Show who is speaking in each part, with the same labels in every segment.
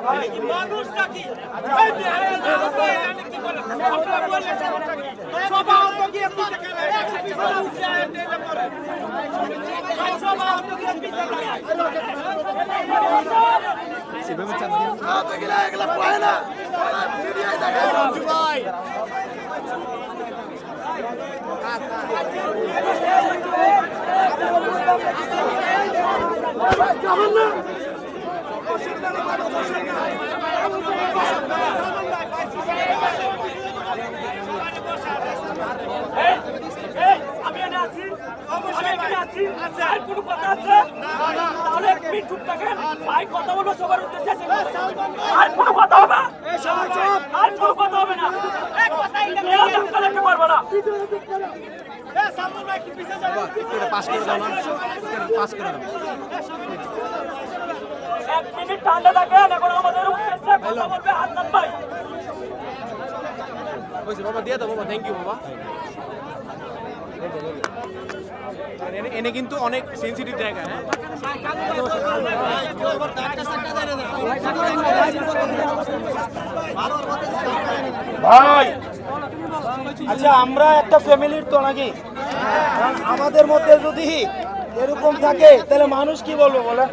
Speaker 1: মানুষটা কি এই যে, এই যে, আপনারা জানেন কি বলেন? আপনারা বললেন সমস্যা কি? সভা হতো গিয়ে পিছে গেলে, পিছনে উঠে আয়, টেনে পড়ে। ভাই, সভা হতো গিয়ে পিছে গেলে।
Speaker 2: এই, আমি এখানে আছি আমি এখানে আছি আর কোনো কথা বলব সবার উদ্দেশ্যে আর কোনো কথা হবে আর কোনো কথা হবে না এক কথা কেউ ধাক্কা লেগে না
Speaker 1: এই, সালমান ভাই কি পিছে যাবেন?
Speaker 2: এক মিনিট ঠান্ডা থাকেন এখন আমাদের উদ্দেশ্যে কথা বলবে হান্নান ভাই।
Speaker 3: বাবা দিয়ে দাও বাবা থ্যাংক ইউ বাবা। এনে কিন্তু অনেক সেন্সিটিভ জায়গা হ্যাঁ?
Speaker 4: ভাই আচ্ছা আমরা একটা ফ্যামিলির তো নাকি? আমাদের মধ্যে যদি এরকম থাকে তাহলে মানুষ কি বলবে বলে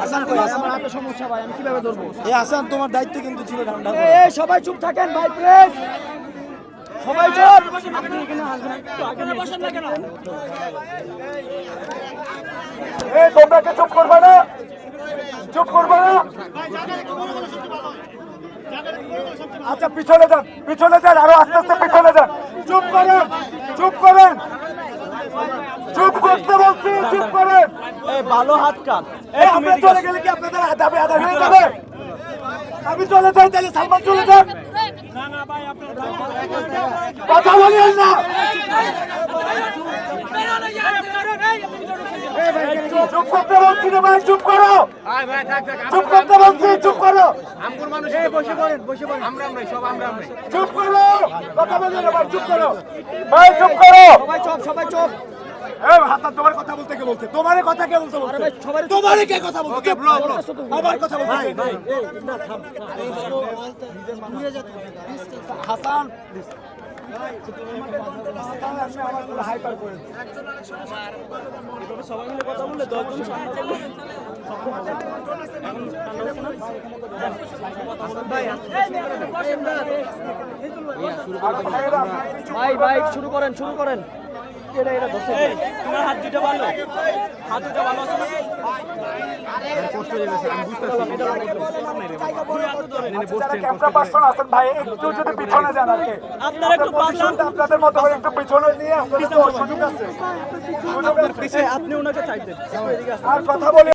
Speaker 4: হাসান কই হাসান? আমার একটা সমস্যা ভাই আমি কীভাবে ধরবো? এই হাসান তোমার দায়িত্ব কিন্তু ছিল ঠান্ডা সবাই চুপ থাকেন ভাই প্লিজ সবাই চুপ। আপনি এখানে আসবেন। একটু বসেন না কেন? এই তোমরা কি চুপ করবে না? চুপ করবে না? আচ্ছা পিছনে যান পিছনে যান আরও আস্তে আস্তে পিছনে যান। চুপ করেন চুপ করতে বলছি চুপ করেন। এই ভালো হাত কান এই আমরা চলে গেলে কি আপনাদের দাবি আদায় হয়ে যাবে? আমি চলে যাই তাহলে সালমান চলে যান কথা বলেন না। চুপ করতে বলছি না ভাই চুপ করো। চুপ করতে বলছি চুপ করো।
Speaker 3: বসে পড়েন বসে পড়েন। আমরা আমরাই সব আমরা আমরাই।
Speaker 4: চুপ করো। কথা বলবেন না ভাই চুপ করো। ভাই চুপ করো। সবাই চুপ সবাই চুপ। তোমার কথা বলতে কে বলছে তোমারে কথা কে বলতে বলছে তোমারে কে কথা বলতে
Speaker 3: ওকে ব্লো ব্লো
Speaker 4: আমার কথা বলতে ভাই ভাই হাসান সবাই মিলে কথা বললে দশজন ভাই ভাই শুরু করেন শুরু করেন এটা এটা দশ
Speaker 2: তোমার হাত দুটো ভালো হাত দুটো ভালো আছে একটু পাশান
Speaker 4: আপনাদের মতো করে একটু পিছনে নিয়ে আপনাদের তো সুযোগ আছে সুযোগ আছে।
Speaker 2: আপনি ওনাকে চাইতেন
Speaker 4: আর কথা বলে